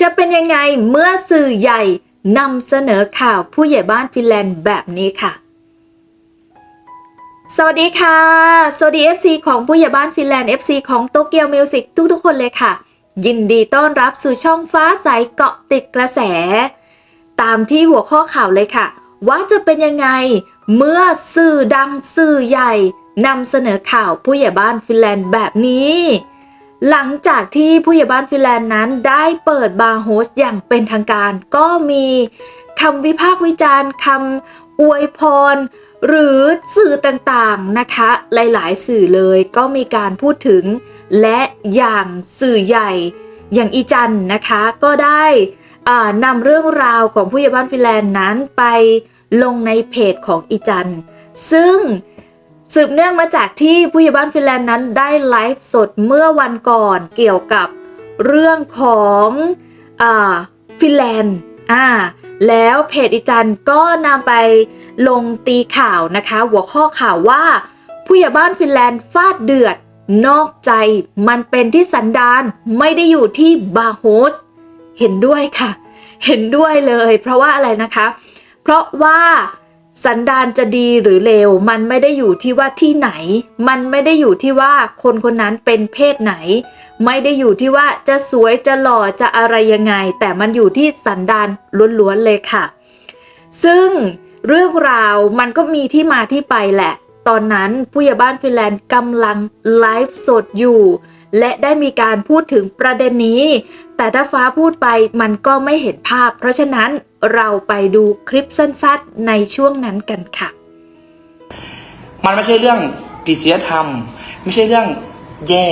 จะเป็นยังไงเมื่อสื่อใหญ่นำเสนอข่าวผู้ใหญ่บ้านฟินแลนด์แบบนี้ค่ะ สวัสดีค่ะ สวัสดี FC ของผู้ใหญ่บ้านฟินแลนด์ FC ของโตเกียวมิวสิกทุกๆ คนเลยค่ะ ยินดีต้อนรับสู่ช่องฟ้าใสเกาะติดกระแส ตามที่หัวข้อข่าวเลยค่ะ ว่าจะเป็นยังไงเมื่อสื่อดังสื่อใหญ่นำเสนอข่าวผู้ใหญ่บ้านฟินแลนด์แบบนี้ หลังจากที่ผู้ใหญ่บ้านฟินแลนด์นั้นได้เปิดบาร์โฮสอย่างเป็นทางการ ก็มีคำวิพากษ์วิจารณ์คำอวยพร หรือสื่อต่างๆนะคะ หลายๆ สื่อเลยก็มีการพูดถึง และอย่างสื่อใหญ่อย่างอีจันนะคะ ก็ได้นำเรื่องราวของผู้ใหญ่บ้านฟินแลนด์นั้นไปลงในเพจของอีจันซึ่ง สืบเนื่องมาจากที่ผู้ใหญ่บ้านฟินแลนด์นั้นได้ไลฟ์สดเมื่อวันก่อนเกี่ยวกับเรื่องของอฟินแลนด์อ่าแล้วเพจอีจันก็นำไปลงตีข่าวนะคะ หัวข้อข่าวว่า ผู้ใหญ่บ้านฟินแลนด์ฟาดเดือด นอกใจมันเป็นที่สันดานไม่ได้อยู่ที่บาโฮสเห็นด้วยค่ะ เห็นด้วยเลย เพราะว่าอะไรนะคะ เพราะว่า สันดานจะดีหรือเลว มันไม่ได้อยู่ที่ว่าที่ไหน มันไม่ได้อยู่ที่ว่าคนคนนั้นเป็นเพศไหน ไม่ได้อยู่ที่ว่าจะสวยจะหล่อจะอะไรยังไง แต่มันอยู่ที่สันดานล้วนๆเลยค่ะ ซึ่งเรื่องราวมันก็มีที่มาที่ไปแหละ ตอนนั้นผู้ใหญ่บ้านฟินแลนด์กำลังไลฟ์สดอยู่ และได้มีการพูดถึงประเด็นนี้ แต่ถ้าฟ้าพูดไปมันก็ไม่เห็นภาพ เพราะฉะนั้น เราไปดูคลิปสั้นๆในช่วงนั้นกันค่ะ มันไม่ใช่เรื่องผิดศีลธรรม ไม่ใช่เรื่องแย่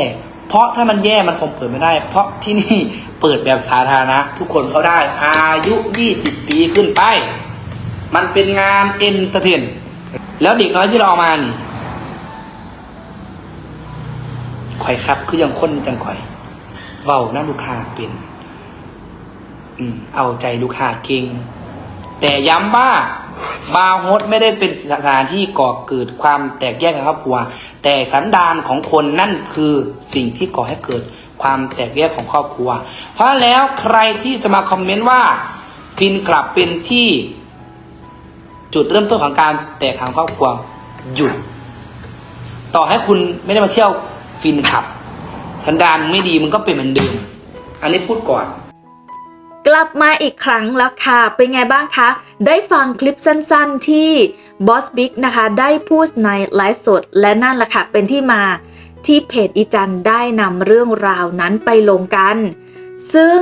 เพราะถ้ามันแย่มันคงเปิดไม่ได้ เพราะที่นี่เปิดแบบสาธารณะ ทุกคนเข้าได้ อายุ 20 ปีขึ้นไป มันเป็นงานเอนเตอร์เทน แล้วเด็กน้อยที่เราเอามานี่ข่อยครับ คือยังคนจังข่อยเว้าน้ำลูกค้าเป็น เอาใจลูกค้าเก่ง แต่ย้ำว่าบาร์โฮสไม่ได้เป็นสถานที่ก่อเกิดความแตกแยกในครอบครัว แต่สันดานของคนนั่นคือสิ่งที่ก่อให้เกิดความแตกแยกของครอบครัว เพราะแล้วใครที่จะมาคอมเมนต์ว่าฟินกลับเป็นที่จุดเริ่มต้นของการแตกทางครอบครัวหยุดต่อให้คุณไม่ได้มาเที่ยวฟินขับ สันดานไม่ดีมึงก็เป็นเหมือนเดิม อันนี้พูดก่อน กลับมาอีกครั้งแล้วค่ะ เป็นไงบ้างคะ ได้ฟังคลิปสั้นๆที่บอสบิ๊กนะคะ ได้พูดในไลฟ์สด และนั่นแหละค่ะ เป็นที่มาที่เพจอีจันได้นำเรื่องราวนั้นไปลงกัน ซึ่ง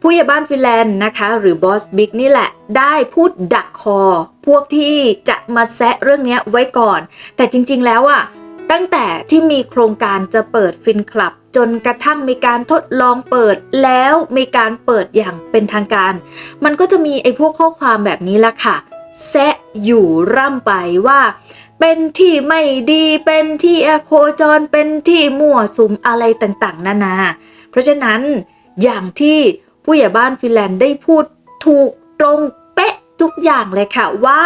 ผู้ใหญ่บ้านฟิแลนด์นะคะ หรือบอสบิ๊กนี่แหละ ได้พูดดักคอ พวกที่จะมาแซะเรื่องนี้ไว้ก่อน แต่จริงๆแล้วอะตั้งแต่ที่มีโครงการจะเปิดฟินคลับ จนกระทั่งมีการทดลองเปิดแล้วมีการเปิดอย่างเป็นทางการ มันก็จะมีไอ้พวกข้อความแบบนี้ละค่ะแซะอยู่ร่ำไปว่า เป็นที่ไม่ดีเป็นที่อโคจรเป็นที่มั่วสุมอะไรต่างๆ นานา เพราะฉะนั้นอย่างที่ผู้ใหญ่บ้านฟินแลนด์ได้พูดถูกตรงเป๊ะทุกอย่างเลยค่ะว่า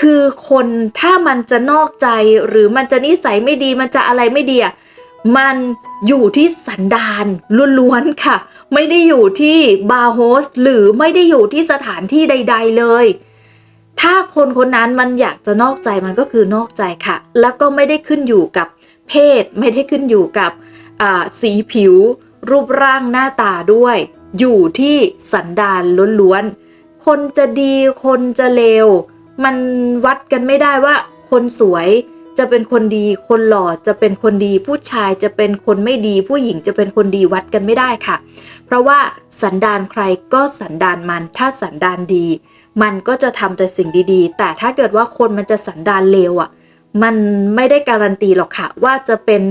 คือคนถ้ามันจะนอกใจหรือมันจะนิสัยไม่ดีมันจะอะไรไม่ดีอะ มันอยู่ที่สันดานล้วนๆค่ะ ไม่ได้อยู่ที่บาร์โฮสหรือไม่ได้อยู่ที่สถานที่ใด ๆเลย ถ้าคนคนนั้นมันอยากจะนอกใจมันก็คือนอกใจค่ะ แล้วก็ไม่ได้ขึ้นอยู่กับเพศ ไม่ได้ขึ้นอยู่กับสีผิว รูปร่างหน้าตาด้วย อยู่ที่สันดานล้วนๆ คนจะดีคนจะเลว มันวัดกันไม่ได้ว่าคนสวย จะเป็นคนดี คนหล่อจะเป็นคนดี ผู้ชายจะเป็นคนไม่ดี ผู้หญิงจะเป็นคนดีวัดกันไม่ได้ค่ะ เพราะว่าสันดานใครก็สันดานมัน ถ้าสันดานดี มันก็จะทำแต่สิ่งดีๆ แต่ถ้าเกิดว่าคนมันจะสันดานเลวอะ มันไม่ได้การันตีหรอกค่ะ ว่าจะเป็น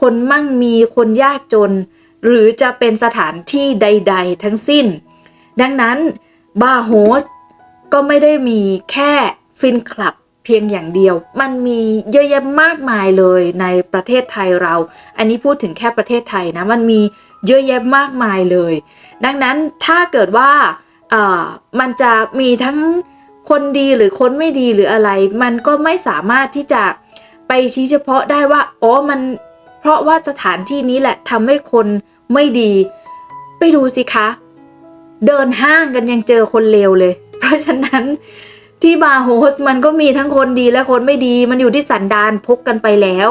คนมั่งมีคนยากจน หรือจะเป็นสถานที่ใด ๆ ทั้งสิ้น ดังนั้นบาร์โฮสก็ไม่ได้มีแค่ฟินคลับ เพียงอย่างเดียว มันมีเยอะแยะมากมายเลยในประเทศไทยเรา อันนี้พูดถึงแค่ประเทศไทยนะมันมีเยอะแยะมากมายเลย ดังนั้นถ้าเกิดว่าเออมันจะมีทั้งคนดีหรือคนไม่ดีหรืออะไร มันก็ไม่สามารถที่จะไปชี้เฉพาะได้ว่าอ๋อมันเพราะว่าสถานที่นี้แหละทำให้คนไม่ดี ไปดูสิคะ เดินห้างกันยังเจอคนเลวเลย เพราะฉะนั้น ที่บาร์โฮสมันก็มีทั้งคนดีและคนไม่ดี มันอยู่ที่สันดานพกกันไปแล้ว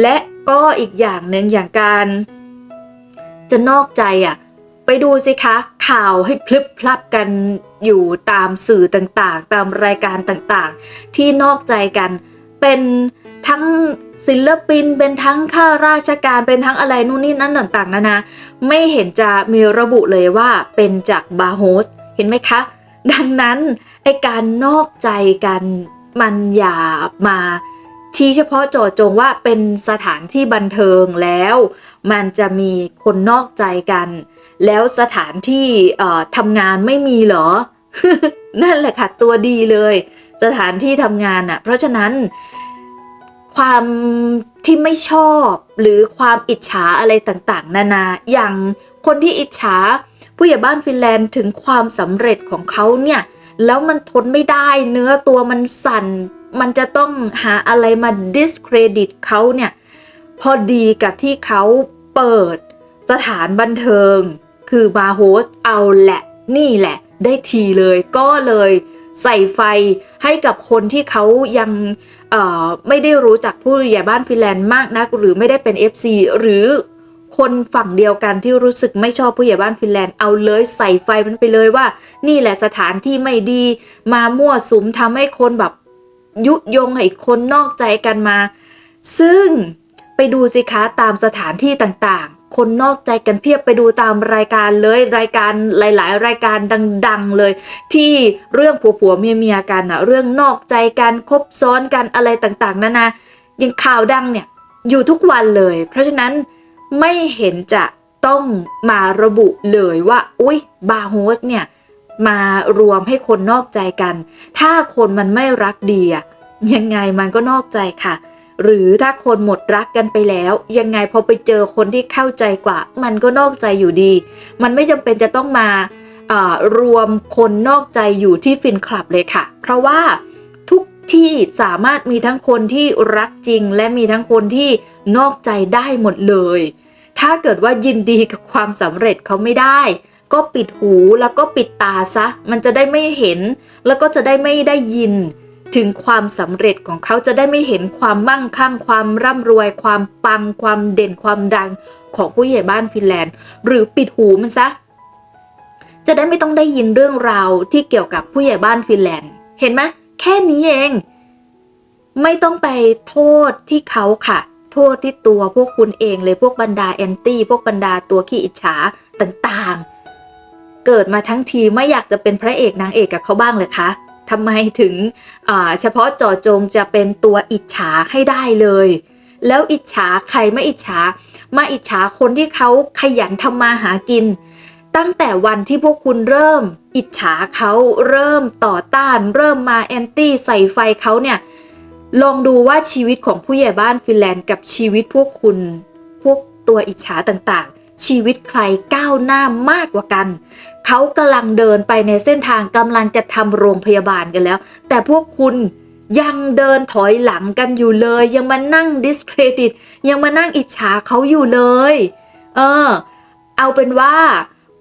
และก็อีกอย่างหนึ่งอย่างการ จะนอกใจอะ ไปดูสิคะ ข่าวให้พลึบพลับกันอยู่ตามสื่อต่างๆ ตามรายการต่างๆ ที่นอกใจกันเป็นทั้งศิลปินเป็นทั้งข้าราชการเป็นทั้งอะไรนู่นนี่นั่นต่างๆนานาไม่เห็นจะมีระบุเลยว่าเป็นจากบาร์โฮสเห็นไหมคะ ดังนั้น ไอการนอกใจกันมันอย่ามาชี้เฉพาะเจาะจงว่าเป็นสถานที่บันเทิงแล้ว มันจะมีคนนอกใจกัน แล้วสถานที่เอ่อทำงานไม่มีเหรอ นั่นแหละค่ะตัวดีเลย สถานที่ทำงานอะ เพราะฉะนั้นความที่ไม่ชอบหรือความอิจฉาอะไรต่างๆ นานา อย่างคนที่อิจฉาผู้ใหญ่บ้านฟินแลนด์ถึงความสำเร็จของเขาเนี่ย แล้วมันทนไม่ได้เนื้อตัวมันสั่น มันจะต้องหาอะไรมา discredit เขาเนี่ย พอดีกับที่เขาเปิดสถานบันเทิง คือบาร์โฮสเอาแหละ นี่แหละ ได้ทีเลยก็เลยใส่ไฟให้กับคนที่เขายังไม่ได้รู้จักผู้ใหญ่บ้านฟินแลนด์มากนัก หรือไม่ได้เป็น FC หรือ คนฝั่งเดียวกันที่รู้สึกไม่ชอบผู้ใหญ่บ้านฟินแลนด์เอาเลยใส่ไฟมันไปเลยว่า นี่แหละสถานที่ไม่ดีมามั่วสุมทำให้คนแบบยุยงให้คนนอกใจกันมา ซึ่งไปดูสิคะตามสถานที่ต่างๆ คนนอกใจกันเพียบไปดูตามรายการเลยรายการหลาย ๆ รายการดัง ๆ เลย ที่เรื่องผัวๆเมียๆกันอะเรื่องนอกใจกันคบซ้อนกันอะไรต่างๆนานายังข่าวดังเนี่ยอยู่ทุกวันเลย เพราะฉะนั้น ไม่เห็นจะต้องมาระบุเลยว่า อุ้ยบาร์โฮสเนี่ยมารวมให้คนนอกใจกัน ถ้าคนมันไม่รักดีอะยังไงมันก็นอกใจค่ะ หรือถ้าคนหมดรักกันไปแล้ว ยังไงพอไปเจอคนที่เข้าใจกว่า มันก็นอกใจอยู่ดี มันไม่จำเป็นจะต้องมาเอ่อรวมคนนอกใจอยู่ที่ฟินคลับเลยค่ะ เพราะว่าทุกที่สามารถมีทั้งคนที่รักจริง และมีทั้งคนที่ นอกใจได้หมดเลย ถ้าเกิดว่ายินดีกับความสำเร็จเขาไม่ได้ ก็ปิดหูแล้วก็ปิดตาซะ มันจะได้ไม่เห็น แล้วก็จะได้ไม่ได้ยิน ถึงความสำเร็จของเขาจะได้ไม่เห็นความมั่งคั่ง ความร่ำรวย ความปัง ความเด่นความดังของผู้ใหญ่บ้านฟินแลนด์ หรือปิดหูมันซะ จะได้ไม่ต้องได้ยินเรื่องราวที่เกี่ยวกับผู้ใหญ่บ้านฟินแลนด์ เห็นไหมแค่นี้เอง ไม่ต้องไปโทษที่เขาค่ะ โทษที่ตัวพวกคุณเองเลยพวกบรรดาแอนตี้พวกบรรดาตัวขี้อิจฉาต่างๆ เกิดมาทั้งทีไม่อยากจะเป็นพระเอกนางเอกกับเขาบ้างเลยคะทำไมถึงเฉพาะจาะจงจะเป็นตัวอิจฉาให้ได้เลย แล้วอิจฉาใครไม่อิจฉามาอิจฉาคนที่เขาขยันทำมาหากิน ตั้งแต่วันที่พวกคุณเริ่ม อิจฉาเขาเริ่มต่อต้าน เริ่มมาแอนตี้ใส่ไฟเขาเนี่ย ลองดูว่าชีวิตของผู้ใหญ่บ้านฟินแลนด์กับชีวิตพวกคุณ พวกตัวอิจฉาต่างๆ ชีวิตใครก้าวหน้ามากกว่ากัน เขากำลังเดินไปในเส้นทางกำลังจะทำโรงพยาบาลกันแล้ว แต่พวกคุณยังเดินถอยหลังกันอยู่เลย ยังมานั่ง discredit ยังมานั่งอิจฉาเขาอยู่เลย เออ เอาเป็นว่า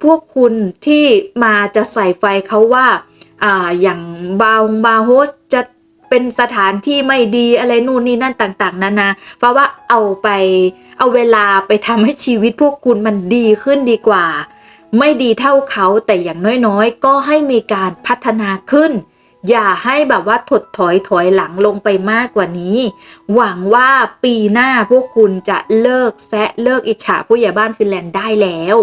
พวกคุณที่มาจะใส่ไฟเขาว่า อ่า อย่างบาวบาโฮสจะ เป็นสถานที่ไม่ดีอะไรนู่นนี่นั่นต่างๆนานาเพราะว่าเอาไปเอาเวลาไปทำให้ชีวิตพวกคุณมันดีขึ้นดีกว่า ไม่ดีเท่าเขาแต่อย่างน้อยๆ ก็ให้มีการพัฒนาขึ้น อย่าให้แบบว่าถดถอยถอยหลังลงไปมากกว่านี้ หวังว่าปีหน้าพวกคุณจะเลิกแซะเลิกอิจฉาผู้ใหญ่บ้านฟินแลนด์ได้แล้ว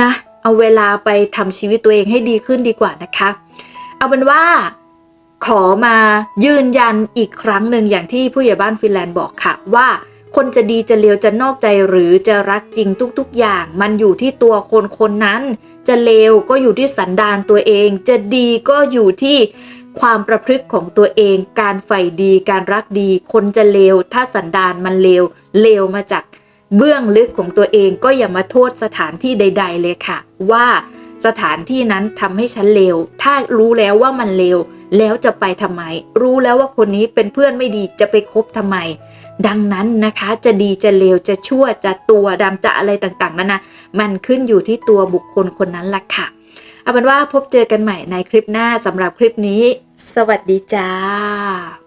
นะเอาเวลาไปทำชีวิตตัวเองให้ดีขึ้นดีกว่านะคะ เอาเป็นว่า ขอมายืนยันอีกครั้งหนึ่งอย่างที่ผู้ใหญ่บ้านฟินแลนด์บอกค่ะ ว่าคนจะดีจะเลวจะนอกใจหรือจะรักจริงทุกๆ อย่าง มันอยู่ที่ตัวคนคนนั้น จะเลวก็อยู่ที่สันดานตัวเอง จะดีก็อยู่ที่ความประพฤติของตัวเอง การใฝ่ดีการรักดี คนจะเลวถ้าสันดานมันเลวเลวมาจากเบื้องลึกของตัวเองก็อย่ามาโทษสถานที่ใด ๆ เลยค่ะ ว่า สถานที่นั้นทำให้ฉันเลว ถ้ารู้แล้วว่ามันเลวแล้วจะไปทำไม รู้แล้วว่าคนนี้เป็นเพื่อนไม่ดีจะไปคบทำไม ดังนั้นนะคะจะดีจะเลวจะชั่วจะตัวดำจะอะไรต่างๆนั่นนะมันขึ้นอยู่ที่ตัวบุคคลคนนั้นล่ะค่ะ เอาเป็นว่าพบเจอกันใหม่ในคลิปหน้าสำหรับคลิปนี้ สวัสดีจ้า